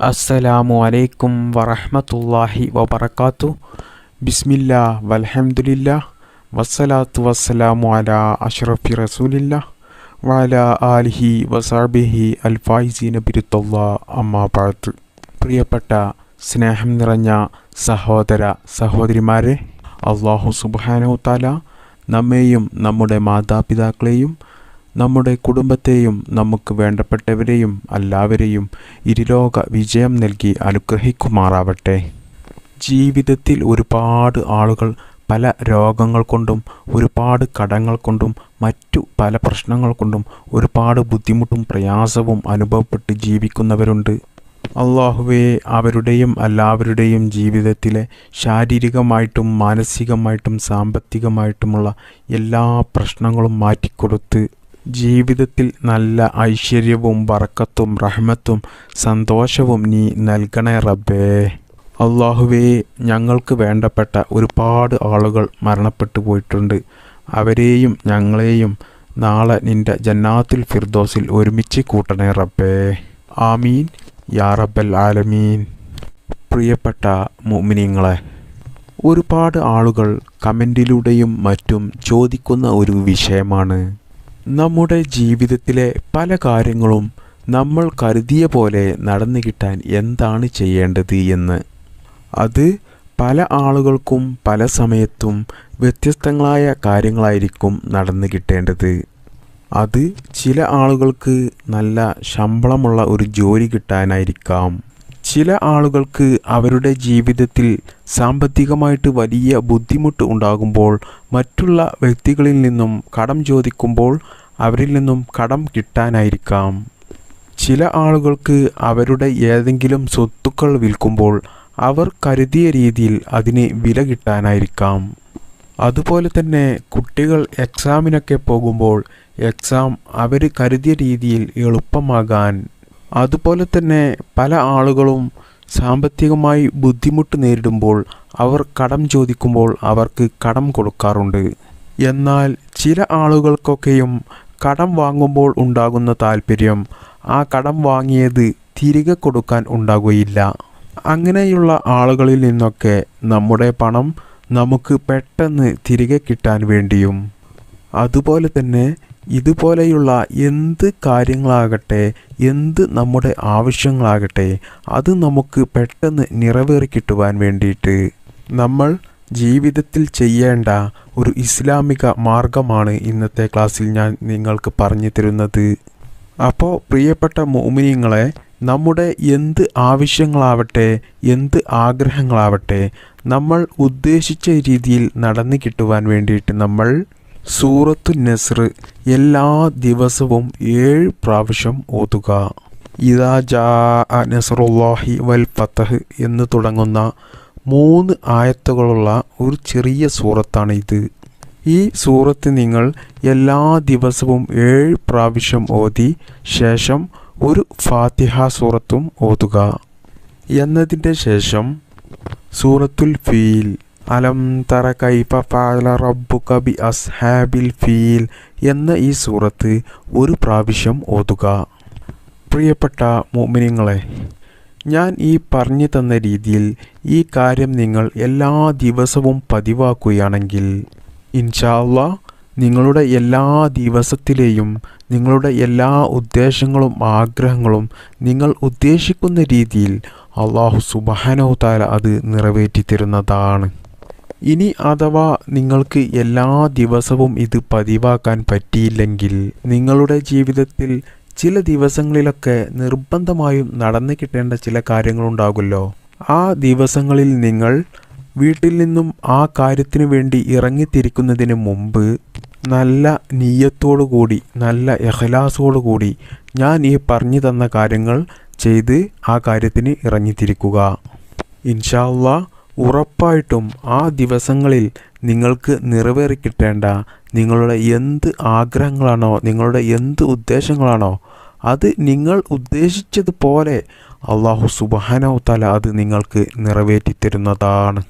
അസ്സലാമു അലൈക്കും വറഹ്മത്തുള്ളാഹി വബറകാതു ബിസ്മില്ലാ വൽഹംദുലില്ലാ വസ്സലാത്തു വസ്സലാമു അലാ അഷ്റഫി റസൂലില്ലാ വല ആലിഹി വസാബിഹി അൽഫായിസീന ബിരുത്തല്ലാ അമ്മാ ബഅദ്. പ്രിയപ്പെട്ട സ്നേഹം നിറഞ്ഞ സഹോദര സഹോദരിമാരെ അള്ളാഹു സുബ്ഹാനഹു തആല നമ്മെയും നമ്മുടെ മാതാപിതാക്കളെയും നമ്മുടെ കുടുംബത്തെയും നമുക്ക് വേണ്ടപ്പെട്ടവരെയും എല്ലാവരെയും ഇരുലോക വിജയം നൽകി അനുഗ്രഹിക്കുമാറാവട്ടെ. ജീവിതത്തിൽ ഒരുപാട് ആളുകൾ പല രോഗങ്ങൾ കൊണ്ടും ഒരുപാട് കടങ്ങൾ കൊണ്ടും മറ്റു പല പ്രശ്നങ്ങൾ കൊണ്ടും ഒരുപാട് ബുദ്ധിമുട്ടും പ്രയാസവും അനുഭവപ്പെട്ട് ജീവിക്കുന്നവരുണ്ട്. അള്ളാഹുവെ അവരുടെയും എല്ലാവരുടെയും ജീവിതത്തിലെ ശാരീരികമായിട്ടും മാനസികമായിട്ടും സാമ്പത്തികമായിട്ടുമുള്ള എല്ലാ പ്രശ്നങ്ങളും മാറ്റിക്കൊടുത്ത് ജീവിതത്തിൽ നല്ല ഐശ്വര്യവും വറക്കത്തും റഹ്മത്തും സന്തോഷവും നീ നൽകണേ റബ്ബേ. അള്ളാഹുവേ ഞങ്ങൾക്ക് വേണ്ടപ്പെട്ട ഒരുപാട് ആളുകൾ മരണപ്പെട്ടു പോയിട്ടുണ്ട്. അവരെയും ഞങ്ങളെയും നാളെ നിന്റെ ജന്നാത്തിൽ ഫിർദോസിൽ ഒരുമിച്ച് കൂട്ടണേ റബ്ബേ. ആമീൻ. യാ റബ്ബൽ ആലമീൻ. പ്രിയപ്പെട്ട മുമിനിങ്ങളെ ഒരുപാട് ആളുകൾ കമന്റിലൂടെയും മറ്റും ചോദിക്കുന്ന ഒരു വിഷയമാണ് നമ്മുടെ ജീവിതത്തിലെ പല കാര്യങ്ങളും നമ്മൾ കരുതിയ പോലെ നടന്നു കിട്ടാൻ എന്താണ് ചെയ്യേണ്ടത് എന്ന്. അത് പല ആളുകൾക്കും പല സമയത്തും വ്യത്യസ്തങ്ങളായ കാര്യങ്ങളായിരിക്കും നടന്നു കിട്ടേണ്ടത്. അത് ചില ആളുകൾക്ക് നല്ല ശമ്പളമുള്ള ഒരു ജോലി കിട്ടാനായിരിക്കാം. ചില ആളുകൾക്ക് അവരുടെ ജീവിതത്തിൽ സാമ്പത്തികമായിട്ട് വലിയ ബുദ്ധിമുട്ട് ഉണ്ടാകുമ്പോൾ മറ്റുള്ള വ്യക്തികളിൽ നിന്നും കടം ചോദിക്കുമ്പോൾ അവരിൽ നിന്നും കടം കിട്ടാനായിരിക്കാം. ചില ആളുകൾക്ക് അവരുടെ ഏതെങ്കിലും സ്വത്തുക്കൾ വിൽക്കുമ്പോൾ അവർ കരുതിയ രീതിയിൽ അതിന് വില കിട്ടാനായിരിക്കാം. അതുപോലെ തന്നെ കുട്ടികൾ എക്സാമിനൊക്കെ പോകുമ്പോൾ എക്സാം അവർ കരുതിയ രീതിയിൽ എളുപ്പമാകാൻ അതുപോലെ തന്നെ പല ആളുകളും സാമ്പത്തികമായി ബുദ്ധിമുട്ട് നേരിടുമ്പോൾ അവർ കടം ചോദിക്കുമ്പോൾ അവർക്ക് കടം കൊടുക്കാറുണ്ട്. എന്നാൽ ചില ആളുകൾക്കൊക്കെയും കടം വാങ്ങുമ്പോൾ ഉണ്ടാകുന്ന താല്പര്യം ആ കടം വാങ്ങിയത് തിരികെ കൊടുക്കാൻ ഉണ്ടാകുകയില്ല. അങ്ങനെയുള്ള ആളുകളിൽ നിന്നൊക്കെ നമ്മുടെ പണം നമുക്ക് പെട്ടെന്ന് തിരികെ കിട്ടാൻ വേണ്ടിയും അതുപോലെ തന്നെ ഇതുപോലെയുള്ള എന്ത് കാര്യങ്ങളാകട്ടെ എന്ത് നമ്മുടെ ആവശ്യങ്ങളാകട്ടെ അത് നമുക്ക് പെട്ടെന്ന് നിറവേറി കിട്ടുവാൻ വേണ്ടിയിട്ട് നമ്മൾ ജീവിതത്തിൽ ചെയ്യേണ്ട ഒരു ഇസ്ലാമിക മാർഗമാണ് ഇന്നത്തെ ക്ലാസ്സിൽ ഞാൻ നിങ്ങൾക്ക് പറഞ്ഞു തരുന്നത്. അപ്പോൾ പ്രിയപ്പെട്ട മോമിനിയങ്ങളെ നമ്മുടെ എന്ത് ആവശ്യങ്ങളാവട്ടെ എന്ത് ആഗ്രഹങ്ങളാവട്ടെ നമ്മൾ ഉദ്ദേശിച്ച രീതിയിൽ നടന്നു കിട്ടുവാൻ വേണ്ടിയിട്ട് നമ്മൾ സൂറത്തു നസ്ർ എല്ലാ ദിവസവും ഏഴ് പ്രാവശ്യം ഓതുക. ഇതാ ജാ നസറുല്ലാഹി വൽ ഫത്തഹ് എന്ന് തുടങ്ങുന്ന മൂന്ന് ആയത്തുകളുള്ള ഒരു ചെറിയ സൂറത്താണ് ഇത്. ഈ സൂറത്ത് നിങ്ങൾ എല്ലാ ദിവസവും ഏഴ് പ്രാവശ്യം ഓതി ശേഷം ഒരു ഫാത്തിഹ സൂറത്തും ഓതുക. എന്നതിന്റെ ശേഷം സൂറത്തുൽ ഫീൽ. അലം തറ കൈഫ ഫഅല റബ്ബുക ബി അസ്ഹാബിൽ ഫീൽ എന്ന ഈ സൂറത്ത് ഒരു പ്രാവശ്യം ഓതുക. പ്രിയപ്പെട്ട മോമിനിങ്ങളെ ഞാൻ ഈ പറഞ്ഞു തന്ന രീതിയിൽ ഈ കാര്യം നിങ്ങൾ എല്ലാ ദിവസവും പതിവാക്കുകയാണെങ്കിൽ ഇൻഷാല്ല നിങ്ങളുടെ എല്ലാ ദിവസത്തിലെയും നിങ്ങളുടെ എല്ലാ ഉദ്ദേശങ്ങളും ആഗ്രഹങ്ങളും നിങ്ങൾ ഉദ്ദേശിക്കുന്ന രീതിയിൽ അള്ളാഹു സുബാനോതാല അത് നിറവേറ്റി തരുന്നതാണ് ഇനി അഥവാ നിങ്ങൾക്ക് എല്ലാ ദിവസവും ഇത് പതിവാക്കാൻ പറ്റിയില്ലെങ്കിൽ നിങ്ങളുടെ ജീവിതത്തിൽ ചില ദിവസങ്ങളിലൊക്കെ നിർബന്ധമായും നടന്നു കിട്ടേണ്ട ചില കാര്യങ്ങളുണ്ടാകുമല്ലോ. ആ ദിവസങ്ങളിൽ നിങ്ങൾ വീട്ടിൽ നിന്നും ആ കാര്യത്തിനു വേണ്ടി ഇറങ്ങിത്തിരിക്കുന്നതിന് മുമ്പ് നല്ല നീയത്തോടു കൂടി നല്ല എഹ്ലാസോടു കൂടി ഞാൻ ഈ പറഞ്ഞു തന്ന കാര്യങ്ങൾ ചെയ്ത് ആ കാര്യത്തിന് ഇറങ്ങിത്തിരിക്കുക. ഇൻഷാല്ല ഉറപ്പായിട്ടും ആ ദിവസങ്ങളിൽ നിങ്ങൾക്ക് നിറവേറി കിട്ടേണ്ട നിങ്ങളുടെ എന്ത് ആഗ്രഹങ്ങളാണോ നിങ്ങളുടെ എന്ത് ഉദ്ദേശങ്ങളാണോ അത് നിങ്ങൾ ഉദ്ദേശിച്ചതുപോലെ അള്ളാഹു സുബാനോ തല അത് നിങ്ങൾക്ക് നിറവേറ്റി തരുന്നതാണ്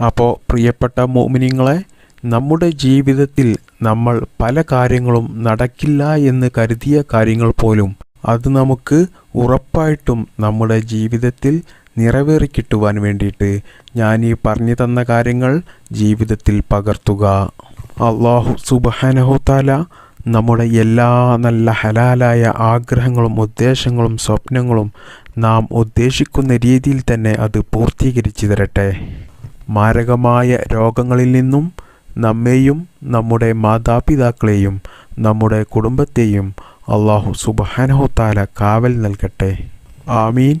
അപ്പോൾ പ്രിയപ്പെട്ട മോമിനിങ്ങളെ നമ്മുടെ ജീവിതത്തിൽ നമ്മൾ പല കാര്യങ്ങളും നടക്കില്ല എന്ന് കരുതിയ കാര്യങ്ങൾ പോലും അത് നമുക്ക് ഉറപ്പായിട്ടും നമ്മുടെ ജീവിതത്തിൽ നിറവേറി കിട്ടുവാൻ വേണ്ടിയിട്ട് ഞാൻ ഈ പറഞ്ഞു തന്ന കാര്യങ്ങൾ ജീവിതത്തിൽ പകർത്തുക. അള്ളാഹു സുബാനഹുത്താല നമ്മുടെ എല്ലാ നല്ല ഹലാലായ ആഗ്രഹങ്ങളും ഉദ്ദേശങ്ങളും സ്വപ്നങ്ങളും നാം ഉദ്ദേശിക്കുന്ന രീതിയിൽ തന്നെ അത് പൂർത്തീകരിച്ചു തരട്ടെ. മാരകമായ രോഗങ്ങളിൽ നിന്നും നമ്മെയും നമ്മുടെ മാതാപിതാക്കളെയും നമ്മുടെ കുടുംബത്തെയും അള്ളാഹു സുബാനഹുത്താല കാവൽ നൽകട്ടെ. ആമീൻ.